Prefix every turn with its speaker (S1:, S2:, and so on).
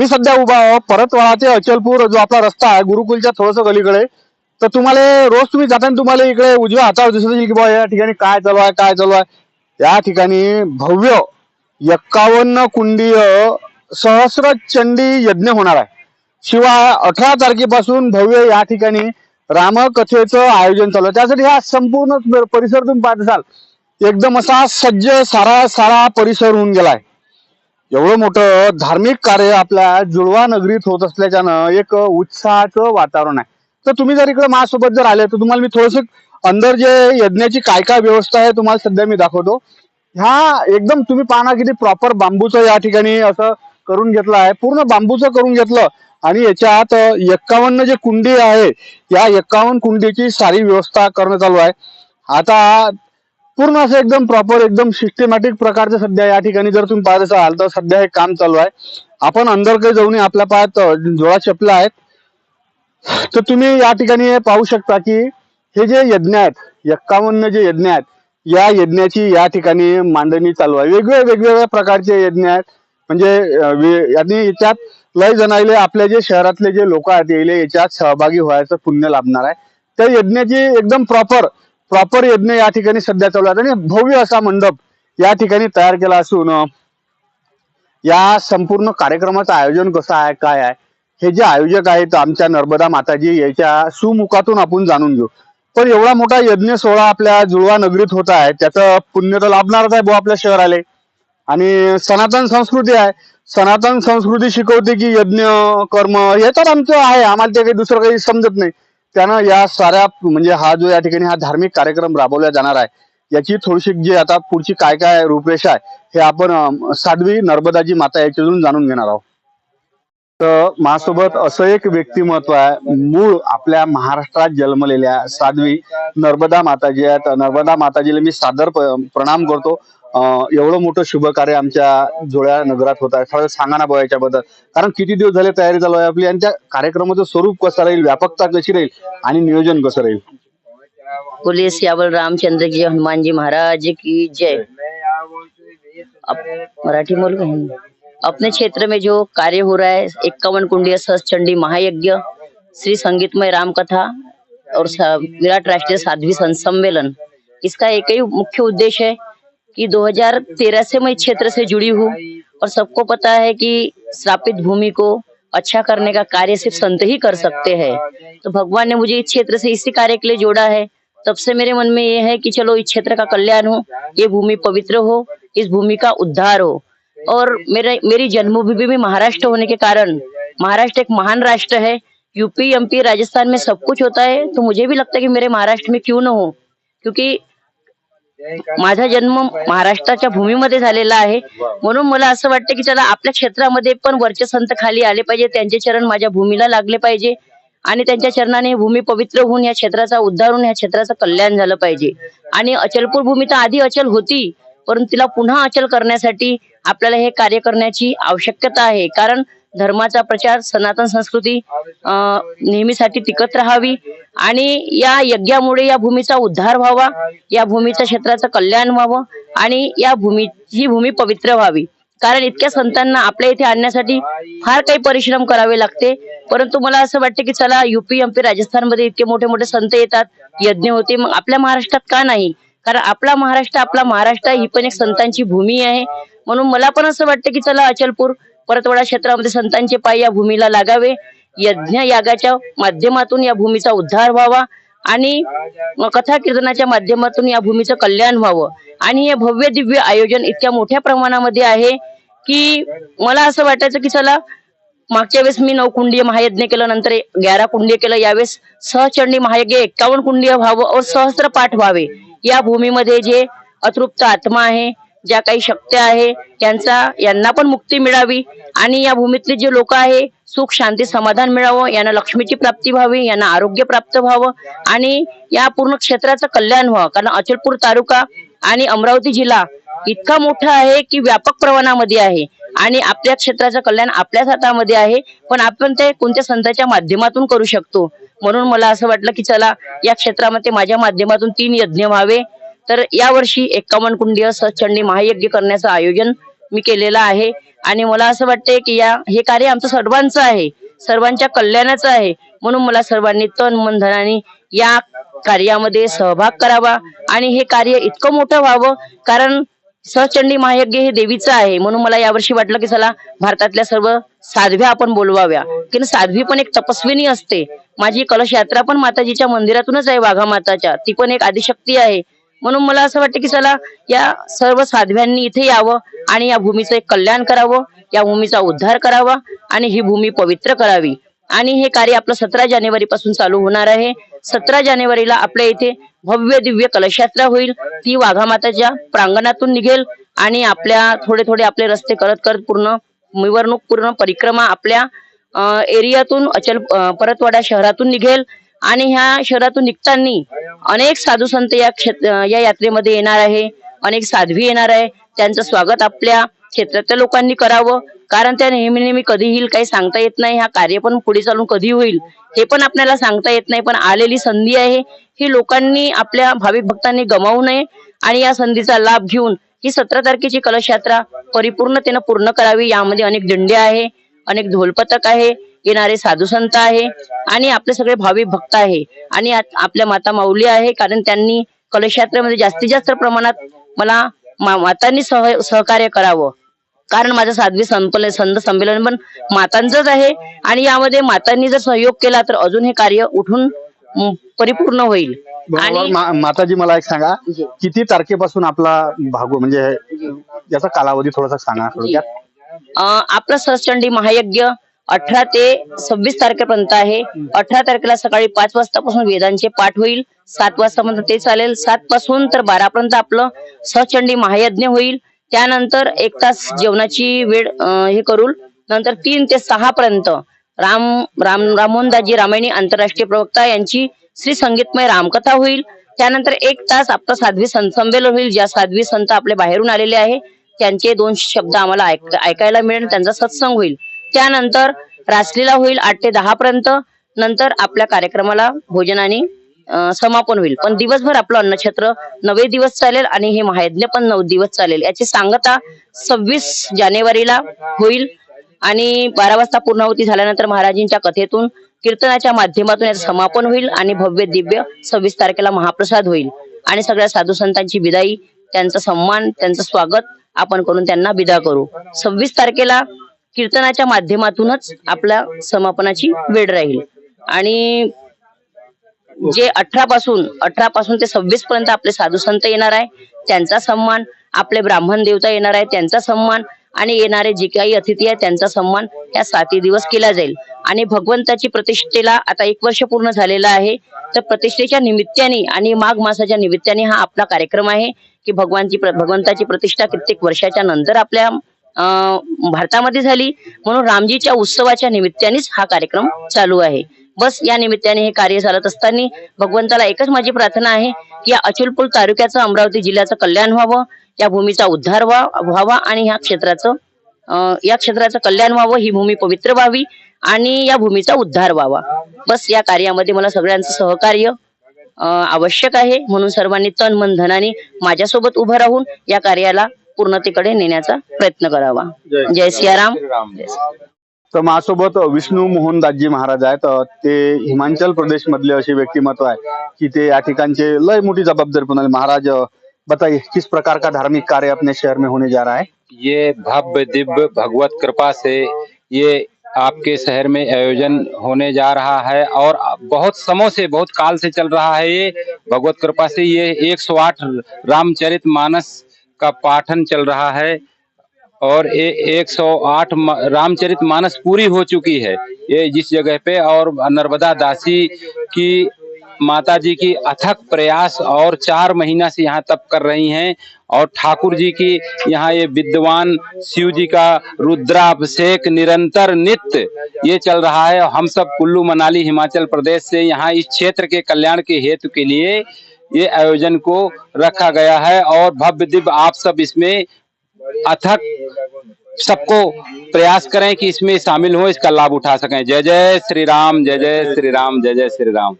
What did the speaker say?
S1: मी सध्या उभा आहे. परतवाडा ते अचलपूर जो आपला रस्ता आहे गुरुकुलच्या थोडस गलीकडे तर तुम्हाला रोज तुम्ही जाताना तुम्हाला इकडे उजव्या हातावर दिसत येईल की बाबा या ठिकाणी काय चालू आहे काय चालू आहे. या ठिकाणी भव्य एक्कावन्न कुंडीय सहस्र चंडी यज्ञ होणार आहे. शिवाय अठरा तारखेपासून भव्य या ठिकाणी रामकथेचं आयोजन चालू आहे. त्यासाठी हा संपूर्ण परिसर तुम्ही पाहत असाल. एकदम असा सज्ज सारा सारा परिसर होऊन गेलाय एवढं मोठं धार्मिक कार्य आपल्या जुळवा नगरीत होत असल्याच्यानं एक उत्साहाचं वातावरण आहे. तर तुम्ही जर इकडे माझ्यासोबत जर आले तर तुम्हाला मी थोडस अंदर जे यज्ञाची काय काय व्यवस्था आहे तुम्हाला सध्या मी दाखवतो. ह्या एकदम तुम्ही पाहना किती प्रॉपर बांबूचं या ठिकाणी असं करून घेतलं आहे. पूर्ण बांबूचं करून घेतलं. आणि याच्यात एक्कावन्न जे कुंडी आहे या एक्कावन्न कुंडीची सारी व्यवस्था करण्यात आलो आहे. आता पूर्ण असं एकदम प्रॉपर एकदम सिस्टमॅटिक प्रकारचं सध्या या ठिकाणी जर तुम्ही पाहत असाल तर सध्या हे काम चालू आहे. आपण अंदर काही जाऊन आपल्या पायात अ, जोडा चपला आहेत. तर तुम्ही या ठिकाणी पाहू शकता की हे जे यज्ञ आहेत एक्कावन्न जे यज्ञ आहेत या यज्ञाची या ठिकाणी मांडणी चालू आहे. वेगवेगळ्या वेगवेगळ्या प्रकारचे यज्ञ आहेत. म्हणजे यांनी याच्यात लय जणायले आपल्या जे शहरातले जे लोक आहेत यायले याच्यात सहभागी व्हायचं पुण्य लाभणार आहे. त्या यज्ञाची एकदम प्रॉपर प्रॉपर यज्ञ या ठिकाणी सध्या चालू आहे. आणि भव्य असा मंडप या ठिकाणी तयार केला असून या संपूर्ण कार्यक्रमाचं आयोजन कसं आहे काय आहे हे जे आयोजक आहेत आमच्या नर्मदा माताजी याच्या सुमुखातून आपण जाणून घेऊ. पण एवढा मोठा यज्ञ सोहळा आपल्या जुळवा नगरीत होत आहे त्याचं पुण्य तर लाभणारच आहे भाऊ आपल्या शहराला. आणि सनातन संस्कृती आहे. सनातन संस्कृती शिकवते की यज्ञ कर्म हे तर आमचं आहे आम्हाला ते काही दुसरं काही समजत नाही. त्यानं या साऱ्या म्हणजे हा जो या ठिकाणी हा धार्मिक कार्यक्रम राबवला जाणार आहे याची थोडीशी जी आता पुढची काय काय रूपरेषा आहे हे आपण साध्वी नर्मदाजी माता याच्यातून जाणून घेणार आहोत. तर माझ्यासोबत असं एक व्यक्तिमत्व आहे. मूळ आपल्या महाराष्ट्रात जन्मलेल्या साध्वी नर्मदा माताजी आहेत. नर्मदा माताजीला मी सादर प्रणाम करतो. एवढं मोठं शुभ कार्य आमच्या जोड्या नगरात होत आहे. थोडं सांगा ना याच्याबद्दल. कारण किती दिवस झाले तयारी चालू आहे आपली? आणि त्या कार्यक्रमाचं स्वरूप कसं राहील? व्यापकता कशी राहील? आणि नियोजन कसं राहील?
S2: पोलीस सियावल रामचंद्र जी हनुमानजी महाराज की जय. मराठी बोल अपने क्षेत्र में जो कार्य हो रहा है, इक्यावन कुंडीय सहस्त्र चंडी महायज्ञ, श्री संगीतमय राम कथा और विराट राष्ट्रीय साध्वी सम्मेलन, इसका एक ही मुख्य उद्देश्य है कि 2013 से मैं क्षेत्र से जुड़ी हूँ और सबको पता है कि श्रापित भूमि को अच्छा करने का कार्य सिर्फ़ संत ही कर सकते हैं। तो भगवान ने मुझे इस क्षेत्र से इसी कार्य के लिए जोड़ा है। तब से मेरे मन में ये है कि चलो इस क्षेत्र का कल्याण हो, ये भूमि पवित्र हो, इस भूमि का उद्धार हो। और मेरे मेरी जन्मभूमि भी महाराष्ट्र होने के कारण महाराष्ट्र एक महान राष्ट्र है। यूपी एमपी राजस्थान में सब कुछ होता है। तो मुझे भी लगता है कि मेरे महाराष्ट्र में क्यों न हो? क्योंकि माझा जन्म महाराष्ट्राच्या भूमीमध्ये झालेला आहे। म्हणून मला असं वाटतं की चला आपल्या क्षेत्रामध्ये पण वरचे संत खाली आले पाहिजे त्यांचे चरण माझ्या भूमीला लागले पाहिजे आणि त्यांच्या चरणाने भूमी पवित्र होऊन या क्षेत्राचा उद्धार होऊन या क्षेत्राचं कल्याण झालं पाहिजे. आणि अचलपूर भूमी तर आधी अचल होती परंतु तिला पुन्हा अचल करण्यासाठी आपल्याला हे कार्य करण्याची आवश्यकता आहे. कारण धर्माचा प्रचार सनातन संस्कृती अं, नेहमीसाठी टिकत राहावी आणि या यज्ञामुळे या भूमीचा उद्धार व्हावा या भूमीच्या क्षेत्राचं कल्याण व्हावं आणि या भूमी ही भूमी पवित्र व्हावी. कारण इतक्या संतांना आपल्या इथे आणण्यासाठी फार काही परिश्रम करावे लागते. परंतु मला असं वाटतं की चला युपी एमपी राजस्थानमध्ये इतके मोठे मोठे संत येतात यज्ञ होते. मग आपल्या महाराष्ट्रात का नाही? कारण आपला महाराष्ट्र आपला महाराष्ट्र ही पण एक संतांची भूमी आहे. म्हणून मला पण असं वाटतं की चला अचलपूर परतवाडा क्षेत्रामध्ये संतांचे पाय या भूमीला लागावे. यज्ञ यागाच्या माध्यमातून या भूमीचा उद्धार व्हावा आणि कथा कीर्तनाच्या माध्यमातून या भूमीचं कल्याण व्हावं. आणि हे भव्य दिव्य आयोजन इतक्या मोठ्या प्रमाणामध्ये आहे की मला असं वाटायचं की चला मागच्या वेळेस मी नऊ कुंडीय महायज्ञ केलं नंतर ग्यारा कुंडीय केलं. यावेळेस सहचंडी महायज्ञ एक्कावन्न कुंडीय व्हावं और सहस्त्र पाठ व्हावे. या भूमीमध्ये जे अतृप्त आत्मा आहे ज्या काही शक्त्या आहे त्यांचा यांना पण मुक्ती मिळावी आणि या भूमीतले जे लोक आहे सुख शांती समाधान मिळावं यांना लक्ष्मीची प्राप्ती व्हावी यांना आरोग्य प्राप्त व्हावं आणि या पूर्ण क्षेत्राचं कल्याण व्हावं. कारण अचलपूर तालुका आणि अमरावती जिल्हा इतका मोठा आहे की व्यापक प्रमाणामध्ये आहे. आणि आपल्या क्षेत्राचं कल्याण आपल्याच हातामध्ये आहे. पण आपण ते कोणत्या संतांच्या माध्यमातून करू शकतो? म्हणून मला असं वाटलं की चला या क्षेत्रामध्ये माझ्या माध्यमातून तीन यज्ञ व्हावे. तर यावर्षी एक्कावन्न कुंडीय सचंडी महायज्ञ करण्याचं आयोजन मी केलेलं आहे. आणि मला असं वाटतंय की या हे कार्य आमचं सर्वांचं आहे. सर्वांच्या कल्याणाचं आहे. म्हणून मला सर्वांनी तन मन धनाने या कार्यामध्ये सहभाग करावा. आणि हे कार्य इतकं मोठं व्हावं. कारण सहचंडी महायज्ञ हे देवीचं आहे. म्हणून मला यावर्षी वाटलं की चला भारतातल्या सर्व साध्व्या आपण बोलवाव्या. की साध्वी पण एक तपस्विनी असते. माझी कलश यात्रा पण माताजीच्या मंदिरातूनच आहे वाघा माताच्या. ती पण एक आदिशक्ती आहे. म्हणून मला असं वाटतं की चला या सर्व साध्व्यांनी इथे यावं आणि या भूमीचं एक कल्याण करावं या भूमीचा उद्धार करावा आणि ही भूमी पवित्र करावी. आणि हे कार्य आपलं सतरा जानेवारी पासून चालू होणार आहे. सतरा जानेवारीला आपल्या इथे भव्य दिव्य कलशयात्रा होईल. ती वाघामाताच्या प्रांगणातून निघेल आणि आपल्या थोडे थोडे आपले रस्ते करत करत पूर्ण निवडणूक पूर्ण परिक्रमा आपल्या एरियातून अचल परतवाडा शहरातून निघेल. आणि ह्या शहरातून निघताना अनेक साधू संत या क्षेत्र या यात्रेमध्ये येणार आहे. अनेक साध्वी येणार आहे. त्यांचं स्वागत आपल्या क्षेत्रातल्या लोकांनी करावं. कारण त्या नेहमी नेहमी कधी येईल काही सांगता येत नाही. हा कार्य पण पुढे चालून कधी होईल हे पण आपल्याला सांगता येत नाही. पण आलेली संधी आहे. ही लोकांनी आपल्या भाविक भक्तांनी गमावू नये आणि या संधीचा लाभ घेऊन ही सतरा तारखेची कलश यात्रा परिपूर्णतेनं पूर्ण करावी. यामध्ये अनेक दिंड्या आहे अनेक ढोलपथक आहे येणारे साधू संत आहे आणि आपले सगळे भाविक भक्त आहे. आणि आपल्या माता माऊली आहे. कारण त्यांनी कलश यात्रेमध्ये जास्तीत जास्त प्रमाणात मला मातांनी सह सहकार्य करावं. कारण माझं साध्वी संपलं संत संमेलन पण मातांचंच आहे. आणि यामध्ये मातांनी जर सहयोग केला तर अजून हे कार्य उठून परिपूर्ण होईल. आणि
S1: मा- माताजी मला एक सांगा किती तारखेपासून आपला भागव म्हणजे याचा कालावधी थोडासा सांगा थोडक्यात.
S2: आपलं सहचंडी महायज्ञ अठरा ते सव्वीस तारखेपर्यंत आहे. अठरा तारखेला सकाळी पाच वाजतापासून वेदांचे पाठ होईल. सात वाजता ते चालेल. सात पासून तर बारापर्यंत आपलं सचंडी महायज्ञ होईल. त्यानंतर एक तास जेवणाची वेळ हे करू नंतर तीन ते सहा पर्यंत राम राम रामोहनदाजी रामायणी आंतरराष्ट्रीय प्रवक्ता यांची श्री संगीतमय रामकथा होईल. त्यानंतर एक तास आपलं साध्वी संत संमेलन होईल. ज्या साध्वी संत आपले बाहेरून आलेले आहे त्यांचे दोन शब्द आम्हाला ऐक- ऐकायला मिळेल. त्यांचा सत्संग होईल. त्यानंतर रासलीला होईल आठ ते दहा पर्यंत. नंतर आपल्या कार्यक्रमाला भोजनाने समापन होईल. पण दिवसभर आपलं अन्नक्षेत्र नवे दिवस चालेल आणि हे महायज्ञ पण नऊ दिवस चालेल. याची सांगता सव्वीस जानेवारीला होईल आणि बारा वाजता पूर्णाहुती झाल्यानंतर महाराजींच्या कथेतून कीर्तनाच्या माध्यमातून याचं समापन होईल आणि भव्य दिव्य सव्वीस तारखेला महाप्रसाद होईल. आणि सगळ्या साधू संतांची विदाई त्यांचा सन्मान त्यांचं स्वागत आपण करून त्यांना विदा करू. सव्वीस तारखेला कीर्तनाच्या माध्यमातूनच आपल्या समापनाची वेळ राहील. आणि जे अठरा पासून अठरा पासून ते सव्वीस पर्यंत आपले साधू संत येणार आहे त्यांचा सन्मान आपले ब्राह्मण देवता येणार आहे त्यांचा सन्मान आणि येणारे जे काही अतिथी आहे त्यांचा सन्मान या साती दिवस केला जाईल. आणि भगवंताची प्रतिष्ठेला आता एक वर्ष पूर्ण झालेला आहे तर प्रतिष्ठेच्या निमित्ताने आणि माघ मासाच्या निमित्ताने हा आपला कार्यक्रम आहे की भगवानची भगवंताची प्रतिष्ठा कित्येक वर्षाच्या नंतर आपल्या भारतामध्ये झाली. म्हणून रामजीच्या उत्सवाच्या निमित्तानेच हा कार्यक्रम चालू आहे. बस या निमित्ताने हे कार्य चालत असताना भगवंताला एकच माझी प्रार्थना आहे की या अचलपूर तालुक्याचं अमरावती जिल्ह्याचं कल्याण व्हावं या भूमीचा उद्धार व्हावा आणि ह्या क्षेत्राचं या क्षेत्राचं कल्याण व्हावं ही भूमी पवित्र व्हावी आणि या भूमीचा उद्धार व्हावा. बस या कार्यामध्ये मला सगळ्यांचं सहकार्य आवश्यक आहे. म्हणून सर्वांनी तन मन धनाने माझ्यासोबत उभं राहून या कार्याला पूर्णतेकडे नेण्याचा प्रयत्न करावा. जय सियाराम.
S1: तर माझ्यासोबत विष्णू मोहनदासजी महाराज आहेत. ते हिमाचल प्रदेश मधले असे व्यक्तिमत्व आहे की ते या ठिकाणचे लय मोठी जबाबदारी पण महाराज बताइए किस प्रकार का धार्मिक कार्य अपने शहर में होने जा रहा है?
S3: ये भव्य दिव्य भगवत कृपा से ये आपके शहर में आयोजन होने जा रहा है और बहुत समय से बहुत काल से चल रहा है ये। भगवत कृपा से ये 108 रामचरित मानस का पाठन चल रहा है और ये 108 म- रामचरित मानस पूरी हो चुकी है ये जिस जगह पे और नर्मदा दासी की माता जी की अथक प्रयास और चार महीना से यहाँ तप कर रही हैं और ठाकुर जी की यहाँ ये विद्वान शिव जी का रुद्राभिषेक निरंतर नित्य ये चल रहा है। हम सब कुल्लू, मनाली, हिमाचल प्रदेश से यहाँ इस क्षेत्र के कल्याण के हेतु के लिए ये आयोजन को रखा गया है और भव्य दिव्य आप सब इसमें अथक सबको प्रयास करें कि इसमें शामिल हो, इसका लाभ उठा सकें। जय जय श्री राम, जय जय श्री राम, जय जय श्री राम।